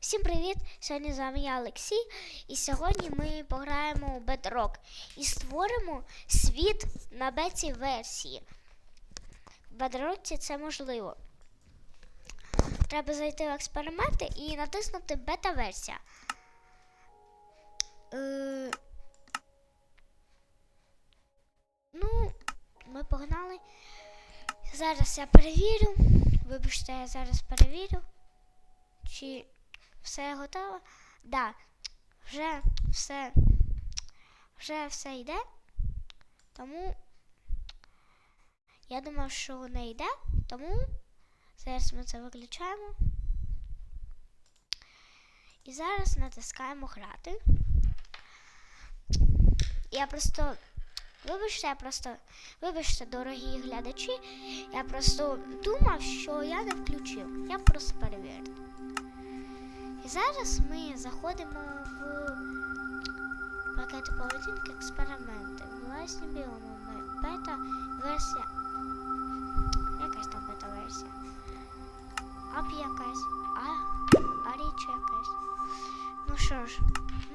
Всім привіт! Сьогодні з вами я Олексій, і сьогодні ми пограємо у Bedrock і створимо світ на беті версії. В Bedrock це можливо. Треба зайти в експерименти і натиснути бета-версія. Е... Ну, ми погнали. Зараз я перевірю. Вибачте, я зараз перевірю. Чи все готово? Да, вже все. Вже все йде. Тому я думав, що не йде. Тому зараз ми це виключаємо. І зараз натискаємо грати. Я просто. Вибачте, я просто. Вибачте, дорогі глядачі. Я просто думав, що я не включив. Я просто перевірив. Зараз ми заходимо в пакети поведінки експерименти. Власні біоми. Бета версія. Якась там бета версія. Ап якась. А, а річ якась. Ну що ж,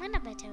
ми на бета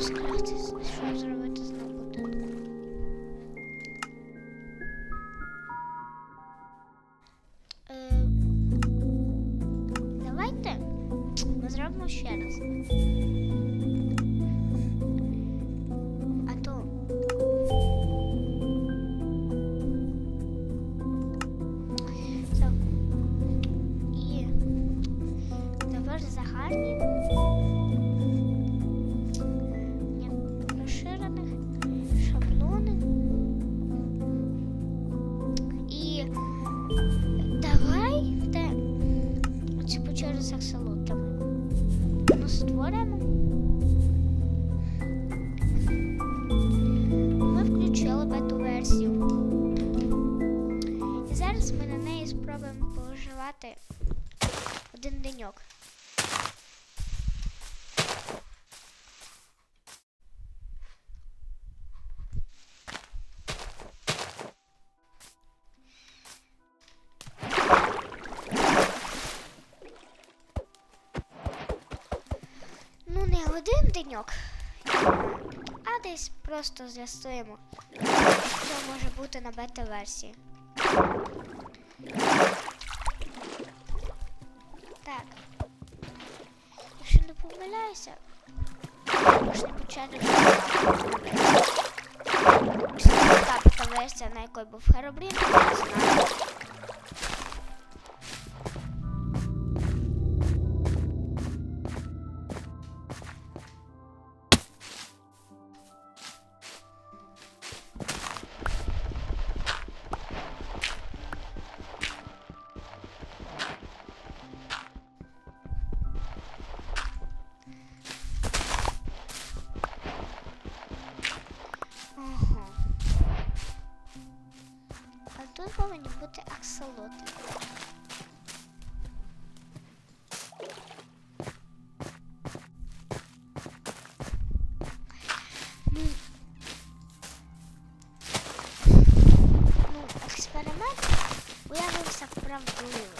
Скрафтити, що зробити Ну. Ми включили бету версію. І зараз ми на неї спробуємо поживати один деньок. Деньок, а десь просто з'ясуємо, що може бути на бета-версії. Так. Якщо не помиляюся, можна почати та бета-версія, на якій був Херобрін, не знаю. Тут повинні бути аксолоти. Ну, експеримент уявився правдивим.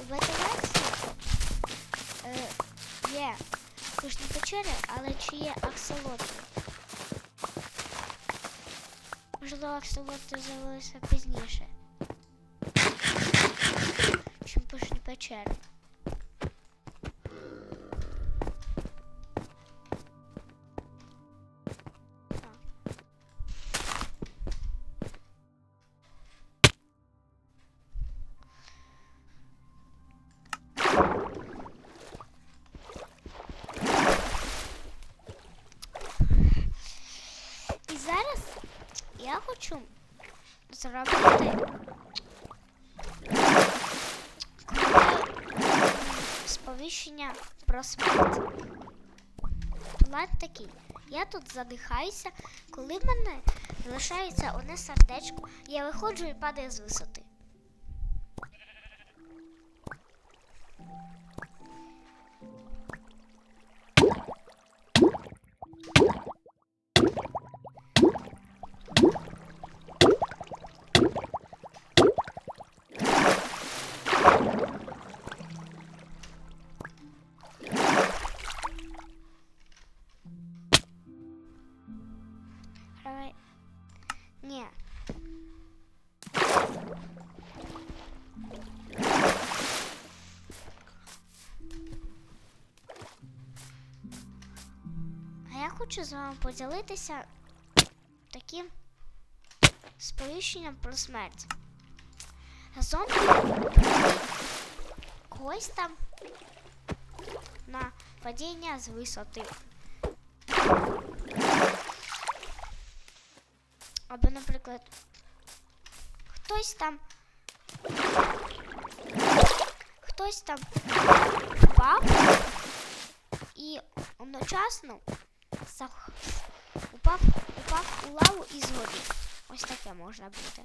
У е, є кожні печери, але чи є аксолоти? Акселоти? Можливо, акселоти з'явилася пізніше. Чим пишні печери. Хочу зробити сповіщення про смерть. План такий. Я тут задихаюся, коли в мене залишається одне сердечко, я виходжу і падаю з висоти. Хочу з вами поділитися таким сповіщенням про смерть. Зомбі когось там на падіння з висоти. Або, наприклад, хтось там. Хтось там впав і одночасно зах... упав, упав у лаву і згорів. Ось таке можна бути.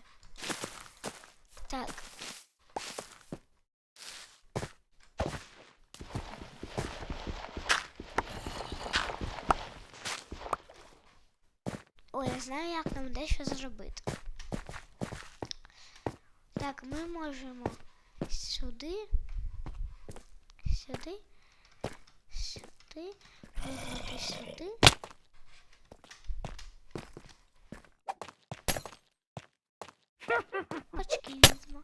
Так. Ой, я знаю, як нам дещо зробити. Так, ми можемо сюди, сюди, сюди, сюди. Очки візьму.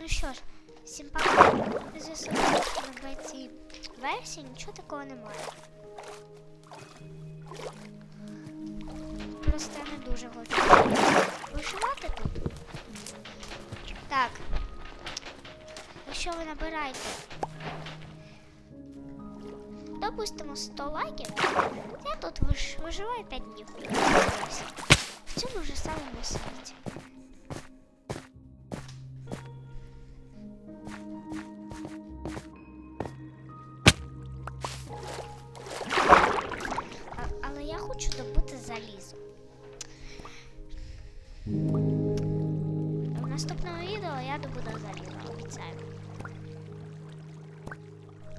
Ну що ж, всім пока. Звісно, в цій версії нічого такого немає. Дуже хочу вишивати тут. Так. Якщо ви набираєте, допустимо 100 лайків, я тут виживаю 5 днів. В цьому ж самому світі.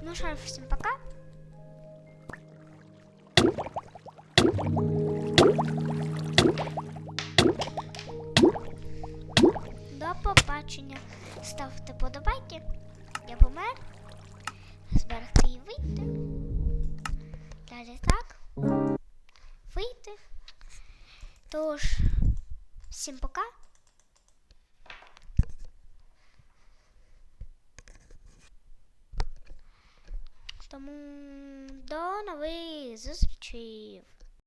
Ну що, всім пока. До побачення. Ставте подобайки. Я помер. Зберегти і вийти. Далі так. Вийти. Тож, всім пока. Тому до нових зустрічей.